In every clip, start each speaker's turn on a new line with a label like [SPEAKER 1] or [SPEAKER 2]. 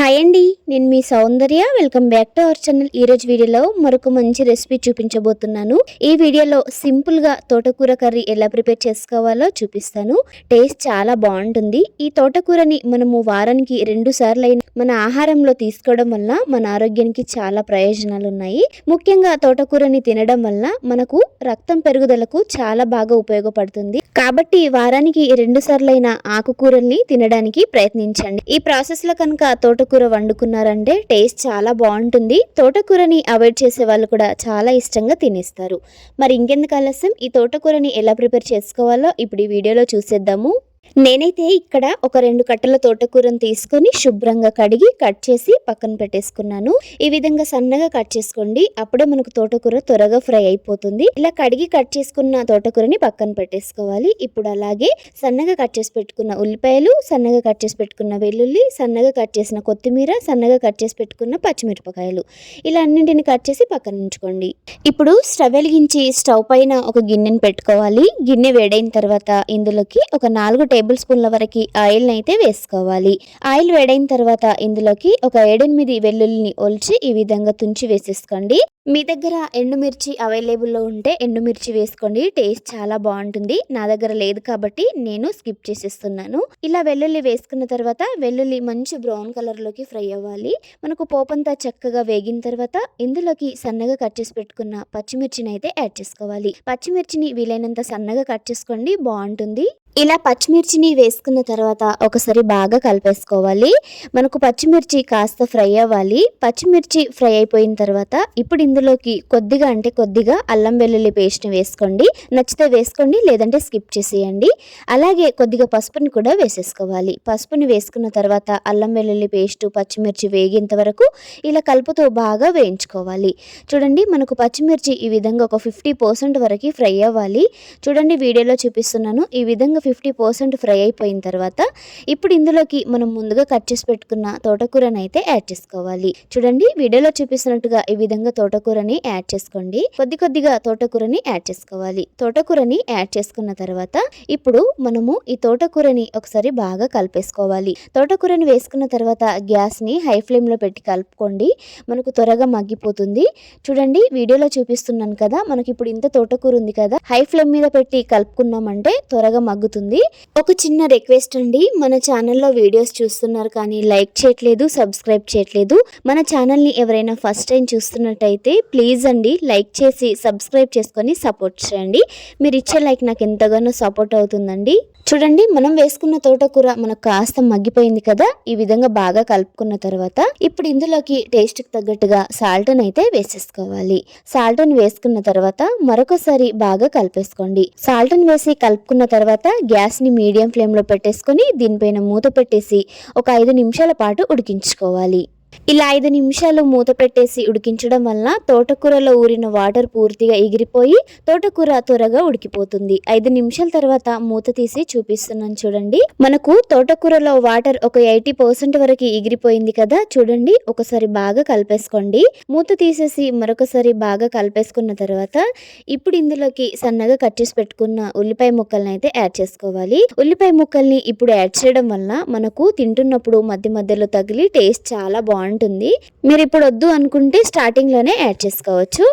[SPEAKER 1] Hi అండి నేను మీ Soundarya. Welcome back to our channel ఈరోజు వీడియోలో మరొక మంచి రెసిపీ చూపించబోతున్నాను. ఈ వీడియోలో సింపుల్గా తోటకూర కర్రీ ఎలా ప్రిపేర్ చేసుకోవాలో చూపిస్తాను. టేస్ట్ చాలా బాగుంటుంది. ఈ తోటకూరని మనము వారానికి రెండు సార్లు మన ఆహారంలో తీసుకోవడం వల్ల మన ఆరోగ్యానికి చాలా ప్రయోజనాలు ఉన్నాయి. ముఖ్యంగా తోటకూరని తినడం వల్ల మనకు రక్తం పెరుగుదలకు చాలా బాగా ఉపయోగపడుతుంది. కాబట్టి వారానికి రెండు సార్లైన ఆకుకూరల్ని తినడానికి ప్రయత్నించండి. ఈ ప్రాసెస్లో కనుక తోటకూర వండుకున్నారంటే టేస్ట్ చాలా బాగుంటుంది. తోటకూరని అవాయిడ్ చేసే వాళ్ళు కూడా చాలా ఇష్టంగా తినేస్తారు. మరి ఇంకెందుకు ఆలస్యం? ఈ తోటకూరని ఎలా ప్రిపేర్ చేసుకోవాలో ఇప్పుడు ఈ వీడియోలో చూసేద్దాము. నేనైతే ఇక్కడ ఒక రెండు కట్టల తోటకూరను తీసుకొని శుభ్రంగా కడిగి కట్ చేసి పక్కన పెట్టేసుకున్నాను. ఈ విధంగా సన్నగా కట్ చేసుకోండి. అప్పుడే మనకు తోటకూర త్వరగా ఫ్రై అయిపోతుంది. ఇలా కడిగి కట్ చేసుకున్న తోటకూరని పక్కన పెట్టేసుకోవాలి. ఇప్పుడు అలాగే సన్నగా కట్ చేసి పెట్టుకున్న ఉల్లిపాయలు సన్నగా కట్ చేసి పెట్టుకున్న వెల్లుల్లి సన్నగా కట్ చేసిన కొత్తిమీర సన్నగా కట్ చేసి పెట్టుకున్న పచ్చిమిరపకాయలు. ఇలా అన్నింటిని కట్ చేసి పక్కన ఉంచుకోండి. ఇప్పుడు స్టవ్ వెలిగించి స్టవ్ పైన ఒక గిన్నెని పెట్టుకోవాలి. గిన్నె వేడైన తర్వాత ఇందులోకి ఒక నాలుగు టేబుల్ టేబుల్ స్పూన్ల వరకు ఆయిల్ అయితే వేసుకోవాలి. ఆయిల్ వేడైన తర్వాత ఇందులోకి ఒక ఏడెనిమిది వెల్లుల్లిని ఒలిచి ఈ విధంగా తుంచి వేసేసుకోండి. మీ దగ్గర ఎండుమిర్చి అవైలబుల్లో ఉంటే ఎండుమిర్చి వేసుకోండి. టేస్ట్ చాలా బాగుంటుంది. నా దగ్గర లేదు కాబట్టి నేను స్కిప్ చేసేస్తున్నాను. ఇలా వెల్లుల్లి వేసుకున్న తర్వాత వెల్లుల్లి మంచి బ్రౌన్ కలర్లోకి ఫ్రై అవ్వాలి. మనకు పోపంతా చక్కగా వేగిన తర్వాత ఇందులోకి సన్నగా కట్ చేసి పెట్టుకున్న పచ్చిమిర్చిని అయితే యాడ్ చేసుకోవాలి. పచ్చిమిర్చిని వీలైనంత సన్నగా కట్ చేసుకోండి. బాగుంటుంది. ఇలా పచ్చిమిర్చిని వేసుకున్న తర్వాత ఒకసారి బాగా కలిపేసుకోవాలి. మనకు పచ్చిమిర్చి కాస్త ఫ్రై అవ్వాలి. పచ్చిమిర్చి ఫ్రై అయిపోయిన తర్వాత ఇప్పుడు ఇందులోకి కొద్దిగా అంటే కొద్దిగా అల్లం వెల్లుల్లి పేస్ట్ వేసుకోండి. నచ్చితే వేసుకోండి లేదంటే స్కిప్ చేసేయండి. అలాగే కొద్దిగా పసుపుని కూడా వేసేసుకోవాలి. పసుపుని వేసుకున్న తర్వాత అల్లం వెల్లుల్లి పేస్ట్ పచ్చిమిర్చి వేగేంత వరకు ఇలా కలుపుతో బాగా వేయించుకోవాలి. చూడండి మనకు పచ్చిమిర్చి ఈ విధంగా ఒక ఫిఫ్టీ పర్సెంట్ వరకు ఫ్రై అవ్వాలి. చూడండి వీడియోలో చూపిస్తున్నాను. ఈ విధంగా ఫిఫ్టీ పర్సెంట్ ఫ్రై అయిపోయిన తర్వాత ఇప్పుడు ఇందులోకి మనం ముందుగా కట్ చేసి పెట్టుకున్న తోటకూరని అయితే యాడ్ చేసుకోవాలి. చూడండి వీడియోలో చూపిస్తున్నట్టుగా ఈ విధంగా తోటకూరని యాడ్ చేసుకోండి. కొద్ది కొద్దిగా తోటకూరని యాడ్ చేసుకోవాలి. తోటకూరని యాడ్ చేసుకున్న తర్వాత ఇప్పుడు మనము ఈ తోటకూరని ఒకసారి బాగా కలిపేసుకోవాలి. తోటకూరని వేసుకున్న తర్వాత గ్యాస్ని హై ఫ్లేమ్లో పెట్టి కలుపుకోండి. మనకు త్వరగా మగ్గిపోతుంది. చూడండి వీడియోలో చూపిస్తున్నాను కదా మనకి ఇప్పుడు ఇంత తోటకూర ఉంది కదా హై ఫ్లేమ్ మీద పెట్టి కలుపుకున్నామంటే త్వరగా మగ్గుతుంది. ఒక చిన్న రిక్వెస్ట్ అండి మన ఛానల్లో వీడియోస్ చూస్తున్నారు కానీ లైక్ చేయట్లేదు సబ్స్క్రైబ్ చేయట్లేదు. మన ఛానల్ని ఎవరైనా ఫస్ట్ టైం చూస్తున్నట్టయితే ప్లీజ్ అండి లైక్ చేసి సబ్స్క్రైబ్ చేసుకొని సపోర్ట్ చేయండి. మీరు ఇచ్చే లైక్ నాకు ఎంతగానో సపోర్ట్ అవుతుందండి. చూడండి మనం వేసుకున్న తోటకూర మనకు కాస్త మగ్గిపోయింది కదా? ఈ విధంగా బాగా కలుపుకున్న తర్వాత ఇప్పుడు ఇందులోకి టేస్ట్కి తగ్గట్టుగా సాల్ట్ని అయితే వేసేసుకోవాలి. సాల్ట్ని వేసుకున్న తర్వాత మరొకసారి బాగా కలిపేసుకోండి. సాల్ట్ని వేసి కలుపుకున్న తర్వాత గ్యాస్ని మీడియం ఫ్లేమ్లో పెట్టేసుకొని దీనిపైన మూత పెట్టేసి ఒక ఐదు నిమిషాల పాటు ఉడికించుకోవాలి. ఇలా ఐదు నిమిషాలు మూత పెట్టేసి ఉడికించడం వల్ల తోటకూరలో ఊరిన వాటర్ పూర్తిగా ఎగిరిపోయి తోటకూర త్వరగా ఉడికిపోతుంది. ఐదు నిమిషాల తర్వాత మూత తీసి చూపిస్తున్నాను చూడండి. మనకు తోటకూరలో వాటర్ ఒక ఎయిటీ పర్సెంట్ వరకు ఎగిరిపోయింది కదా చూడండి. ఒకసారి బాగా కలిపేసుకోండి. మూత తీసేసి మరొకసారి బాగా కలిపేసుకున్న తర్వాత ఇప్పుడు ఇందులోకి సన్నగా కట్ చేసి పెట్టుకున్న ఉల్లిపాయ ముక్కల్ని అయితే యాడ్ చేసుకోవాలి. ఉల్లిపాయ ముక్కల్ని ఇప్పుడు యాడ్ చేయడం వల్ల మనకు తింటున్నప్పుడు మధ్య మధ్యలో తగిలి టేస్ట్ చాలా బాగుంటుంది. బాగుంటుంది. మీరు ఇప్పుడు వద్దు అనుకుంటే స్టార్టింగ్లోనే యాడ్ చేసుకోవచ్చు.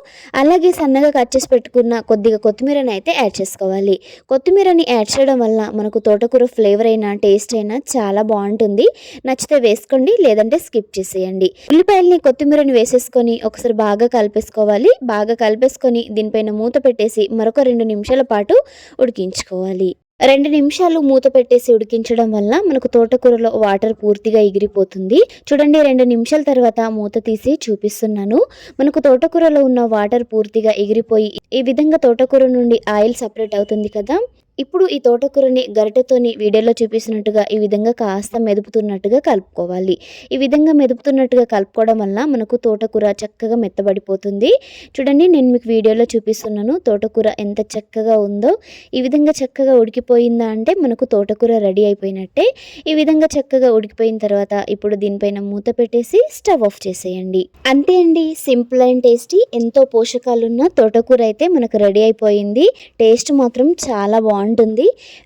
[SPEAKER 1] అలాగే సన్నగా కట్ చేసి పెట్టుకున్న కొద్దిగా కొత్తిమీరని అయితే యాడ్ చేసుకోవాలి. కొత్తిమీరని యాడ్ చేయడం వల్ల మనకు తోటకూర ఫ్లేవర్ అయినా టేస్ట్ అయినా చాలా బాగుంటుంది. నచ్చితే వేసుకోండి లేదంటే స్కిప్ చేసేయండి. ఉల్లిపాయల్ని కొత్తిమీరని వేసేసుకొని ఒకసారి బాగా కలిపేసుకోవాలి. బాగా కలిపేసుకొని దీనిపైన మూత పెట్టేసి మరొక రెండు నిమిషాల పాటు ఉడికించుకోవాలి. రెండు నిమిషాలు మూత పెట్టేసి ఉడికించడం వల్ల మనకు తోటకూరలో వాటర్ పూర్తిగా ఎగిరిపోతుంది. చూడండి రెండు నిమిషాల తర్వాత మూత తీసి చూపిస్తున్నాను. మనకు తోటకూరలో ఉన్న వాటర్ పూర్తిగా ఎగిరిపోయి ఈ విధంగా తోటకూర నుండి ఆయిల్ సపరేట్ అవుతుంది కదా. ఇప్పుడు ఈ తోటకూరని గరిటెతోని వీడియోలో చూపిస్తున్నట్టుగా ఈ విధంగా కాస్త మెదుపుతున్నట్టుగా కలుపుకోవాలి. ఈ విధంగా మెదుపుతున్నట్టుగా కలుపుకోవడం వల్ల మనకు తోటకూర చక్కగా మెత్తబడిపోతుంది. చూడండి నేను మీకు వీడియోలో చూపిస్తున్నాను తోటకూర ఎంత చక్కగా ఉందో. ఈ విధంగా చక్కగా ఉడికిపోయిందా అంటే మనకు తోటకూర రెడీ అయిపోయినట్టే. ఈ విధంగా చక్కగా ఉడికిపోయిన తర్వాత ఇప్పుడు దీనిపైన మూత పెట్టేసి స్టవ్ ఆఫ్ చేసేయండి. అంతే అండి. Simple and tasty. ఎంతో పోషకాలున్న తోటకూర అయితే మనకు రెడీ అయిపోయింది. టేస్ట్ మాత్రం చాలా బాగుంటుంది. బాగుంటుంది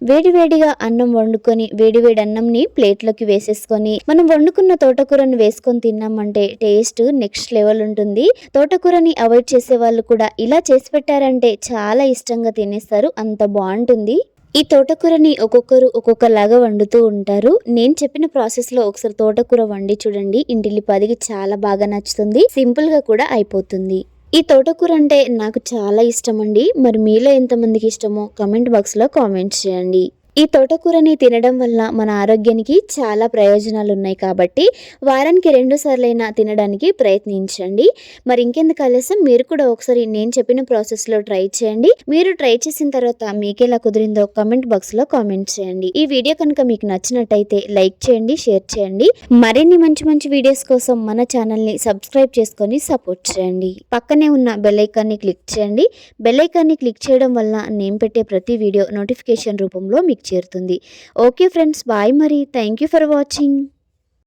[SPEAKER 1] వేడివేడిగా అన్నం వండుకొని వేడివేడి అన్నంని ప్లేట్లోకి వేసేసుకొని మనం వండుకున్న తోటకూరని వేసుకొని తిన్నామంటే టేస్ట్ నెక్స్ట్ లెవెల్ ఉంటుంది. తోటకూరని అవాయిడ్ చేసే వాళ్ళు కూడా ఇలా చేసి పెట్టారంటే చాలా ఇష్టంగా తినేస్తారు. అంత బాగుంటుంది. ఈ తోటకూరని ఒక్కొక్కరు ఒక్కొక్కలాగా వండుతూ ఉంటారు. నేను చెప్పిన ప్రాసెస్లో ఒకసారి తోటకూర వండి చూడండి. ఇంటిల్లి పదికి చాలా బాగా నచ్చుతుంది. సింపుల్గా కూడా అయిపోతుంది. ఈ తోటకూర అంటే నాకు చాలా ఇష్టం అండి మరి మీలో ఎంతమందికి ఇష్టమో కమెంట్ బాక్స్లో కామెంట్స్ చేయండి. ఈ తోటకూరని తినడం వల్ల మన ఆరోగ్యానికి చాలా ప్రయోజనాలు ఉన్నాయి కాబట్టి వారానికి రెండు సార్లైనా తినడానికి ప్రయత్నించండి. మరి ఇంకెందుకు ఆలస్యం? మీరు కూడా ఒకసారి నేను చెప్పిన ప్రాసెస్లో ట్రై చేయండి. మీరు ట్రై చేసిన తర్వాత మీకేలా కుదిరిందో కమెంట్ బాక్స్లో కామెంట్ చేయండి. ఈ వీడియో కనుక మీకు నచ్చినట్టయితే లైక్ చేయండి షేర్ చేయండి. మరిన్ని మంచి మంచి వీడియోస్ కోసం మన ఛానల్ని సబ్స్క్రైబ్ చేసుకొని సపోర్ట్ చేయండి. పక్కనే ఉన్న బెల్లైకాన్ని క్లిక్ చేయండి. బెల్లైకాన్ని క్లిక్ చేయడం వల్ల నేను పెట్టే ప్రతి వీడియో నోటిఫికేషన్ రూపంలో మీకు చేరుతుంది. ఓకే ఫ్రెండ్స్ బాయ్ మరి థ్యాంక్ యూ ఫర్ వాచింగ్